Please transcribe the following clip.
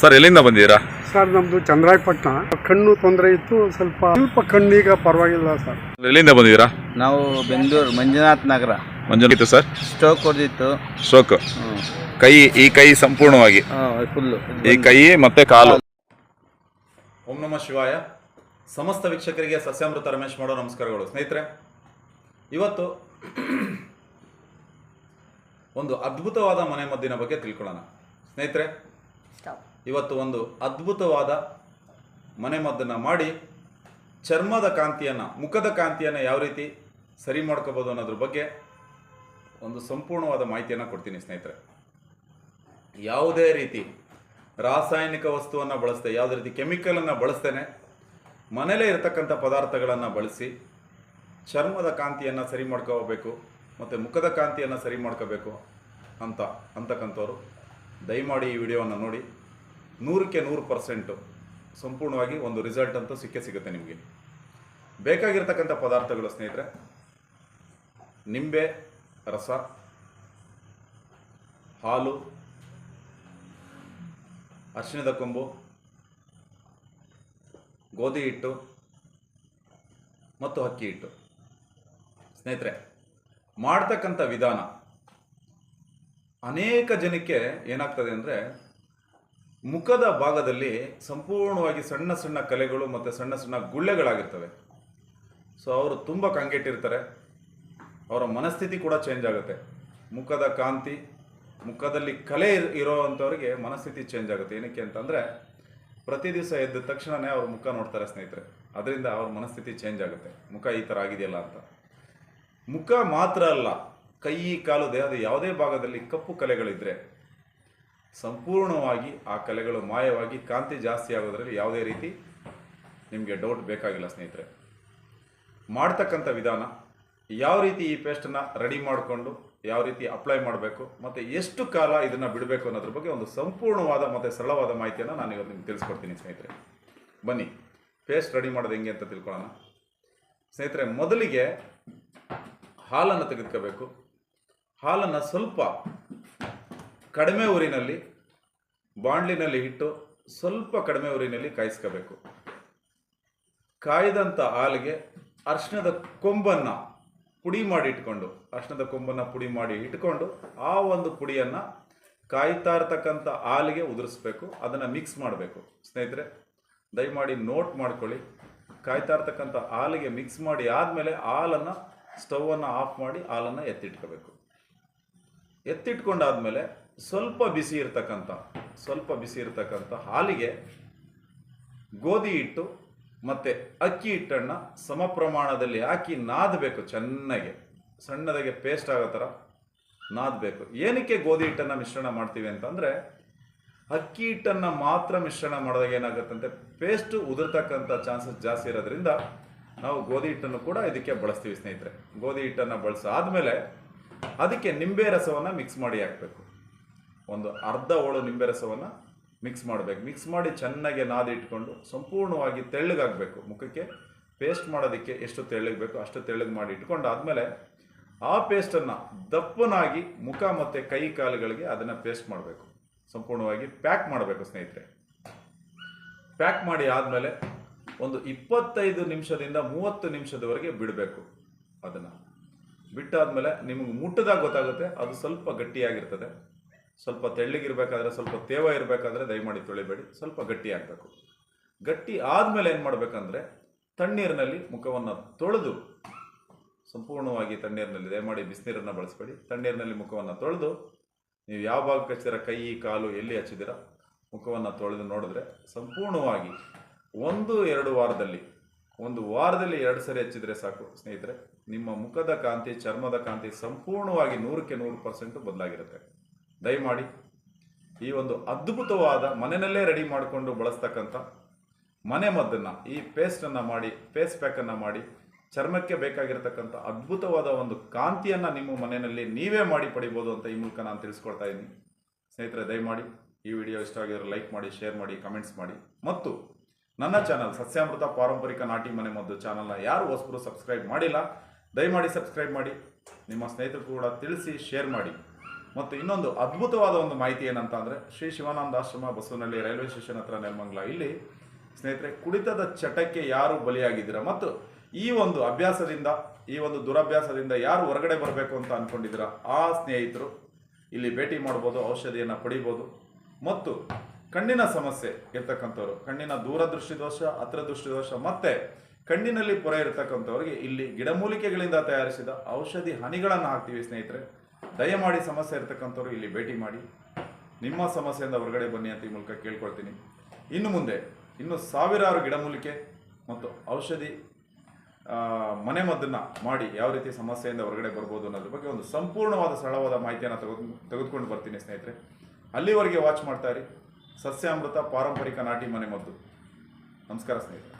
Sir ಎಲ್ಲಿಂದ ಬಂದಿದ್ದೀರಾ? Sir ನಮ್ದು ಚಂದ್ರಾಯಪಟ್ಟಣ. ಕಣ್ಣು ತೊಂದರೆ ಇತ್ತು ಸ್ವಲ್ಪ ಸ್ವಲ್ಪ ಕಣ್ಣೀಗ ಪರವಾಗಿಲ್ಲ ಸರ್. ಎಲ್ಲಿಂದ ಬಂದಿದ್ದೀರಾ? ನಾವು ಬೆಂಗಳೂರು ಮಂಜುನಾಥ್ ನಗರ. ಮಂಜುನಾಥ್ ಸರ್? ಸ್ಟೋಕ್ ಹೊಡೆದಿತ್ತು. ಸ್ಟ್ರೋಕ್ ಕೈ ಈ ಕೈ ಸಂಪೂರ್ಣವಾಗಿ? ಫುಲ್ಲು ಈ ಕೈ ಮತ್ತೆ ಕಾಲು? ಓಂ ನಮ ಶಿವಾಯ. ಸಮಸ್ತ ವೀಕ್ಷಕರಿಗೆ ಸಸ್ಯಾಮೃತ ರಮೇಶ್ ಮಾಡೋ ನಮಸ್ಕಾರಗಳು. ಸ್ನೇಹಿತರೆ ಇವತ್ತು ಒಂದು ಅದ್ಭುತವಾದ ಮನೆ ಮದ್ದಿನ ಬಗ್ಗೆ ತಿಳ್ಕೊಳ್ಳೋಣ. ಸ್ನೇಹಿತರೆ ಇವತ್ತು ಒಂದು ಅದ್ಭುತವಾದ ಮನೆಮದ್ದನ್ನು ಮಾಡಿ ಚರ್ಮದ ಕಾಂತಿಯನ್ನು, ಮುಖದ ಕಾಂತಿಯನ್ನು ಯಾವ ರೀತಿ ಸರಿ ಮಾಡ್ಕೋಬೋದು ಅನ್ನೋದ್ರ ಬಗ್ಗೆ ಒಂದು ಸಂಪೂರ್ಣವಾದ ಮಾಹಿತಿಯನ್ನು ಕೊಡ್ತೀನಿ ಸ್ನೇಹಿತರೆ. ಯಾವುದೇ ರೀತಿ ರಾಸಾಯನಿಕ ವಸ್ತುವನ್ನು ಬಳಸದೆ, ಯಾವುದೇ ರೀತಿ ಕೆಮಿಕಲನ್ನು ಬಳಸ್ತೇನೆ ಮನೆಯಲ್ಲೇ ಇರತಕ್ಕಂಥ ಪದಾರ್ಥಗಳನ್ನು ಬಳಸಿ ಚರ್ಮದ ಕಾಂತಿಯನ್ನು ಸರಿ ಮಾಡ್ಕೋಬೇಕು, ಮತ್ತು ಮುಖದ ಕಾಂತಿಯನ್ನು ಸರಿ ಮಾಡ್ಕೋಬೇಕು ಅಂತ ಅಂತಕ್ಕಂಥವ್ರು, ದಯಮಾಡಿ ಈ ವಿಡಿಯೋವನ್ನು ನೋಡಿ. ನೂರಕ್ಕೆ ನೂರು ಪರ್ಸೆಂಟು ಸಂಪೂರ್ಣವಾಗಿ ಒಂದು ರಿಸಲ್ಟ್ ಅಂತೂ ಸಿಕ್ಕೇ ಸಿಗುತ್ತೆ ನಿಮಗೆ. ಬೇಕಾಗಿರ್ತಕ್ಕಂಥ ಪದಾರ್ಥಗಳು ಸ್ನೇಹಿತರೆ, ನಿಂಬೆ, ರಸ, ಹಾಲು, ಅರಿಶಿಣದ ಕೊಂಬು, ಗೋಧಿ ಹಿಟ್ಟು ಮತ್ತು ಅಕ್ಕಿ ಹಿಟ್ಟು. ಸ್ನೇಹಿತರೆ, ಮಾಡ್ತಕ್ಕಂಥ ವಿಧಾನ ಅನೇಕ ಜನಕ್ಕೆ ಏನಾಗ್ತದೆ ಅಂದರೆ ಮುಖದ ಭಾಗದಲ್ಲಿ ಸಂಪೂರ್ಣವಾಗಿ ಸಣ್ಣ ಸಣ್ಣ ಕಲೆಗಳು ಮತ್ತು ಸಣ್ಣ ಸಣ್ಣ ಗುಳ್ಳೆಗಳಾಗಿರ್ತವೆ. ಸೊ ಅವರು ತುಂಬ ಕಂಗೆಟ್ಟಿರ್ತಾರೆ. ಅವರ ಮನಸ್ಥಿತಿ ಕೂಡ ಚೇಂಜ್ ಆಗುತ್ತೆ. ಮುಖದ ಕಾಂತಿ, ಮುಖದಲ್ಲಿ ಕಲೆ ಇರೋ, ಇರೋವಂಥವ್ರಿಗೆ ಮನಸ್ಥಿತಿ ಚೇಂಜ್ ಆಗುತ್ತೆ. ಏನಕ್ಕೆ ಅಂತಂದರೆ, ಪ್ರತಿ ದಿವಸ ಎದ್ದ ತಕ್ಷಣವೇ ಅವ್ರ ಮುಖ ನೋಡ್ತಾರೆ ಸ್ನೇಹಿತರೆ. ಅದರಿಂದ ಅವ್ರ ಮನಸ್ಥಿತಿ ಚೇಂಜ್ ಆಗುತ್ತೆ. ಮುಖ ಈ ಥರ ಆಗಿದೆಯಲ್ಲ ಅಂತ. ಮುಖ ಮಾತ್ರ ಅಲ್ಲ, ಕೈ, ಕಾಲು, ದೇಹದ ಯಾವುದೇ ಭಾಗದಲ್ಲಿ ಕಪ್ಪು ಕಲೆಗಳಿದ್ರೆ ಸಂಪೂರ್ಣವಾಗಿ ಆ ಕಲೆಗಳು ಮಾಯವಾಗಿ ಕಾಂತಿ ಜಾಸ್ತಿ ಆಗೋದ್ರಲ್ಲಿ ಯಾವುದೇ ರೀತಿ ನಿಮಗೆ ಡೌಟ್ ಬೇಕಾಗಿಲ್ಲ ಸ್ನೇಹಿತರೆ. ಮಾಡ್ತಕ್ಕಂಥ ವಿಧಾನ ಯಾವ ರೀತಿ ಈ ಪೇಸ್ಟನ್ನು ರೆಡಿ ಮಾಡಿಕೊಂಡು ಯಾವ ರೀತಿ ಅಪ್ಲೈ ಮಾಡಬೇಕು ಮತ್ತು ಎಷ್ಟು ಕಾಲ ಇದನ್ನು ಬಿಡಬೇಕು ಅನ್ನೋದ್ರ ಬಗ್ಗೆ ಒಂದು ಸಂಪೂರ್ಣವಾದ ಮತ್ತು ಸರಳವಾದ ಮಾಹಿತಿಯನ್ನು ನಾನು ಇವತ್ತು ನಿಮ್ಗೆ ತಿಳಿಸ್ಕೊಡ್ತೀನಿ ಸ್ನೇಹಿತರೆ. ಬನ್ನಿ ಪೇಸ್ಟ್ ರೆಡಿ ಮಾಡೋದು ಹೆಂಗೆ ಅಂತ ತಿಳ್ಕೊಳ್ಳೋಣ. ಸ್ನೇಹಿತರೆ, ಮೊದಲಿಗೆ ಹಾಲನ್ನು ತೆಗೆದುಕೋಬೇಕು. ಹಾಲನ್ನು ಸ್ವಲ್ಪ ಕಡಿಮೆ ಊರಿನಲ್ಲಿ ಬಾಂಡ್ಲಿನಲ್ಲಿ ಇಟ್ಟು ಸ್ವಲ್ಪ ಕಡಿಮೆ ಊರಿನಲ್ಲಿ ಕಾಯಿಸ್ಕೋಬೇಕು. ಕಾಯ್ದಂಥ ಹಾಲಿಗೆ ಅರ್ಶಿಣದ ಕೊಂಬನ್ನು ಪುಡಿ ಮಾಡಿ ಇಟ್ಕೊಂಡು, ಅರ್ಶಿಣದ ಕೊಂಬನ್ನು ಪುಡಿ ಮಾಡಿ ಇಟ್ಕೊಂಡು ಆ ಒಂದು ಪುಡಿಯನ್ನು ಕಾಯ್ತಾ ಇರ್ತಕ್ಕಂಥ ಹಾಲಿಗೆ ಉದುರಿಸ್ಬೇಕು. ಅದನ್ನು ಮಿಕ್ಸ್ ಮಾಡಬೇಕು. ಸ್ನೇಹಿತರೆ, ದಯಮಾಡಿ ನೋಟ್ ಮಾಡ್ಕೊಳ್ಳಿ. ಕಾಯ್ತಾ ಇರ್ತಕ್ಕಂಥ ಹಾಲಿಗೆ ಮಿಕ್ಸ್ ಮಾಡಿ ಆದಮೇಲೆ ಹಾಲನ್ನು ಸ್ಟವನ್ನು ಆಫ್ ಮಾಡಿ ಹಾಲನ್ನು ಎತ್ತಿಟ್ಕೋಬೇಕು. ಎತ್ತಿಟ್ಕೊಂಡಾದ್ಮೇಲೆ ಸ್ವಲ್ಪ ಬಿಸಿ ಇರ್ತಕ್ಕಂಥ, ಸ್ವಲ್ಪ ಬಿಸಿ ಇರ್ತಕ್ಕಂಥ ಹಾಲಿಗೆ ಗೋಧಿ ಹಿಟ್ಟು ಮತ್ತು ಅಕ್ಕಿ ಹಿಟ್ಟನ್ನು ಸಮ ಪ್ರಮಾಣದಲ್ಲಿ ಹಾಕಿ ನಾದಬೇಕು ಚೆನ್ನಾಗಿ. ಸಣ್ಣದಾಗೆ ಪೇಸ್ಟ್ ಆಗೋ ಥರ ನಾದಬೇಕು. ಏನಕ್ಕೆ ಗೋಧಿ ಹಿಟ್ಟನ್ನು ಮಿಶ್ರಣ ಮಾಡ್ತೀವಿ ಅಂತಂದರೆ ಅಕ್ಕಿ ಹಿಟ್ಟನ್ನು ಮಾತ್ರ ಮಿಶ್ರಣ ಮಾಡಿದಾಗ ಏನಾಗುತ್ತಂತೆ? ಪೇಸ್ಟ್ ಉದುರ್ತಕ್ಕಂಥ ಚಾನ್ಸಸ್ ಜಾಸ್ತಿ ಇರೋದ್ರಿಂದ ನಾವು ಗೋಧಿ ಹಿಟ್ಟನ್ನು ಕೂಡ ಇದಕ್ಕೆ ಬಳಸ್ತೀವಿ ಸ್ನೇಹಿತರೆ. ಗೋಧಿ ಹಿಟ್ಟನ್ನು ಬಳಸಾದ್ಮೇಲೆ ಅದಕ್ಕೆ ನಿಂಬೆ ರಸವನ್ನು ಮಿಕ್ಸ್ ಮಾಡಿ ಹಾಕಬೇಕು. ಒಂದು ಅರ್ಧ ಹೋಳು ನಿಂಬೆ ರಸವನ್ನು ಮಿಕ್ಸ್ ಮಾಡಬೇಕು. ಮಿಕ್ಸ್ ಮಾಡಿ ಚೆನ್ನಾಗಿ ನಾದಿ ಇಟ್ಕೊಂಡು ಸಂಪೂರ್ಣವಾಗಿ ತೆಳ್ಳಗಾಗಬೇಕು ಮುಖಕ್ಕೆ ಪೇಸ್ಟ್ ಮಾಡೋದಕ್ಕೆ ಎಷ್ಟು ತೆಳ್ಳಗೆ ಬೇಕು ಅಷ್ಟು ತೆಳ್ಳಗೆ ಮಾಡಿ ಇಟ್ಕೊಂಡು ಆದಮೇಲೆ ಆ ಪೇಸ್ಟನ್ನು ದಪ್ಪನಾಗಿ ಮುಖ ಮತ್ತು ಕೈ ಕಾಲುಗಳಿಗೆ ಅದನ್ನು ಪೇಸ್ಟ್ ಮಾಡಬೇಕು. ಸಂಪೂರ್ಣವಾಗಿ ಪ್ಯಾಕ್ ಮಾಡಬೇಕು ಸ್ನೇಹಿತರೆ. ಪ್ಯಾಕ್ ಮಾಡಿ ಆದಮೇಲೆ ಒಂದು ಇಪ್ಪತ್ತೈದು ನಿಮಿಷದಿಂದ ಮೂವತ್ತು ನಿಮಿಷದವರೆಗೆ ಬಿಡಬೇಕು ಅದನ್ನು. ಬಿಟ್ಟಾದ್ಮೇಲೆ ನಿಮಗೆ ಮುಟ್ಟದಾಗ ಗೊತ್ತಾಗುತ್ತೆ, ಅದು ಸ್ವಲ್ಪ ಗಟ್ಟಿಯಾಗಿರ್ತದೆ. ಸ್ವಲ್ಪ ತೆಳ್ಳಗಿರ್ಬೇಕಾದ್ರೆ ಸ್ವಲ್ಪ ತೇವ ಇರಬೇಕಾದ್ರೆ ದಯಮಾಡಿ ತೊಳಿಬೇಡಿ, ಸ್ವಲ್ಪ ಗಟ್ಟಿ ಆಗಬೇಕು ಗಟ್ಟಿ ಆದಮೇಲೆ ಏನು ಮಾಡಬೇಕಂದ್ರೆ, ತಣ್ಣೀರಿನಲ್ಲಿ ಮುಖವನ್ನು ತೊಳೆದು, ಸಂಪೂರ್ಣವಾಗಿ ತಣ್ಣೀರಿನಲ್ಲಿ, ದಯಮಾಡಿ ಬಿಸಿನೀರನ್ನು ಬಳಸಬೇಡಿ. ತಣ್ಣೀರಿನಲ್ಲಿ ಮುಖವನ್ನು ತೊಳೆದು, ನೀವು ಯಾವ ಭಾಗಕ್ಕೆ ಹಚ್ಚಿದಿರ ಕೈ, ಕಾಲು ಎಲ್ಲಿ ಹಚ್ಚಿದಿರ ಮುಖವನ್ನು ತೊಳೆದು ನೋಡಿದ್ರೆ ಸಂಪೂರ್ಣವಾಗಿ ಒಂದು, ಎರಡು ವಾರದಲ್ಲಿ ಒಂದು ವಾರದಲ್ಲಿ ಎರಡು ಸರಿ ಹಚ್ಚಿದ್ರೆ ಸಾಕು, ಸ್ನೇಹಿತರೆ. ನಿಮ್ಮ ಮುಖದ ಕಾಂತಿ, ಚರ್ಮದ ಕಾಂತಿ ಸಂಪೂರ್ಣವಾಗಿ ನೂರಕ್ಕೆ ನೂರು ಪರ್ಸೆಂಟ್ ಬದಲಾಗಿರುತ್ತೆ. ದಯಮಾಡಿ ಈ ಒಂದು ಅದ್ಭುತವಾದ ಮನೆಯಲ್ಲೇ ರೆಡಿ ಮಾಡಿಕೊಂಡು ಬಳಸ್ತಕ್ಕಂಥ ಮನೆ ಮದ್ದನ್ನು, ಈ ಪೇಸ್ಟನ್ನು ಮಾಡಿ ಫೇಸ್ ಪ್ಯಾಕನ್ನು ಮಾಡಿ, ಚರ್ಮಕ್ಕೆ ಬೇಕಾಗಿರತಕ್ಕಂಥ ಅದ್ಭುತವಾದ ಒಂದು ಕಾಂತಿಯನ್ನು ನಿಮ್ಮ ಮನೆಯಲ್ಲಿ ನೀವೇ ಮಾಡಿ ಪಡಿಬೋದು ಅಂತ ಈ ಮೂಲಕ ನಾನು ತಿಳಿಸ್ಕೊಳ್ತಾ ಇದ್ದೀನಿ. ಸ್ನೇಹಿತರೆ, ದಯಮಾಡಿ ಈ ವಿಡಿಯೋ ಇಷ್ಟ ಆಗಿದ್ರೆ ಲೈಕ್ ಮಾಡಿ ಶೇರ್ ಮಾಡಿ ಕಮೆಂಟ್ಸ್ ಮಾಡಿ. ಮತ್ತು ನನ್ನ ಚಾನಲ್ ಸಸ್ಯಾಮೃತ ಪಾರಂಪರಿಕ ನಾಟಿ ಮನೆ ಮದ್ದು ಚಾನಲ್ನ ಯಾರು ಹೊಸಬರು ಸಬ್ಸ್ಕ್ರೈಬ್ ಮಾಡಿಲ್ಲ, ದಯಮಾಡಿ ಸಬ್ಸ್ಕ್ರೈಬ್ ಮಾಡಿ. ನಿಮ್ಮ ಸ್ನೇಹಿತರು ಕೂಡ ತಿಳಿಸಿ ಶೇರ್ ಮಾಡಿ. ಮತ್ತು ಇನ್ನೊಂದು ಅದ್ಭುತವಾದ ಒಂದು ಮಾಹಿತಿ ಏನಂತ ಅಂದರೆ ಶ್ರೀ ಶಿವಾನಂದಾಶ್ರಮ ಬಸವನಹಳ್ಳಿ ರೈಲ್ವೆ ಸ್ಟೇಷನ್ ಹತ್ರ ನೆಲಮಂಗ್ಲ. ಇಲ್ಲಿ ಸ್ನೇಹಿತರೆ, ಕುಡಿತದ ಚಟಕ್ಕೆ ಯಾರು ಬಲಿಯಾಗಿದ್ದೀರಾ? ಮತ್ತು ಈ ಒಂದು ಅಭ್ಯಾಸದಿಂದ, ಈ ಒಂದು ದುರಭ್ಯಾಸದಿಂದ ಯಾರು ಹೊರಗಡೆ ಬರಬೇಕು ಅಂತ ಅಂದ್ಕೊಂಡಿದ್ದೀರಾ ಆ ಸ್ನೇಹಿತರು ಇಲ್ಲಿ ಭೇಟಿ ಮಾಡ್ಬೋದು, ಔಷಧಿಯನ್ನು ಪಡಿಬೋದು. ಮತ್ತು ಕಣ್ಣಿನ ಸಮಸ್ಯೆ ಇರ್ತಕ್ಕಂಥವ್ರು. ಕಣ್ಣಿನ ದೂರದೃಷ್ಟಿ ದೋಷ ಹತ್ರದೃಷ್ಟಿ ದೋಷ ಮತ್ತೆ ಕಣ್ಣಿನಲ್ಲಿ ಪೊರೆ ಇರತಕ್ಕಂಥವ್ರಿಗೆ ಇಲ್ಲಿ ಗಿಡಮೂಲಿಕೆಗಳಿಂದ ತಯಾರಿಸಿದ ಔಷಧಿ ಹನಿಗಳನ್ನು ಹಾಕ್ತೀವಿ ಸ್ನೇಹಿತರೆ. ದಯಮಾಡಿ ಸಮಸ್ಯೆ ಇರ್ತಕ್ಕಂಥವ್ರು ಇಲ್ಲಿ ಭೇಟಿ ಮಾಡಿ. ನಿಮ್ಮ ಸಮಸ್ಯೆಯಿಂದ ಹೊರಗಡೆ ಬನ್ನಿ ಅಂತ ಈ ಮೂಲಕ ಕೇಳ್ಕೊಳ್ತೀನಿ. ಇನ್ನು ಮುಂದೆ, ಇನ್ನು ಸಾವಿರಾರು ಗಿಡಮೂಲಿಕೆ ಮತ್ತು ಔಷಧಿ ಮನೆ ಮನೆಮದ್ದನ್ನ ಮಾಡಿ ಯಾವ ರೀತಿ ಸಮಸ್ಯೆಯಿಂದ ಹೊರಗಡೆ ಬರ್ಬೋದು ಅನ್ನೋದ್ರ ಬಗ್ಗೆ ಒಂದು ಸಂಪೂರ್ಣವಾದ ಸರಳವಾದ ಮಾಹಿತಿಯನ್ನು ತೆಗೆದು, ತೆಗೆದುಕೊಂಡು ಬರ್ತೀನಿ ಸ್ನೇಹಿತರೆ. ಅಲ್ಲಿವರೆಗೆ ವಾಚ್ ಮಾಡ್ತಾ ಇರಿ. ಸಸ್ಯಾಮೃತ ಪಾರಂಪರಿಕ ನಾಟಿ ಮನೆ ಮದ್ದು. ನಮಸ್ಕಾರ ಸ್ನೇಹಿತರೆ.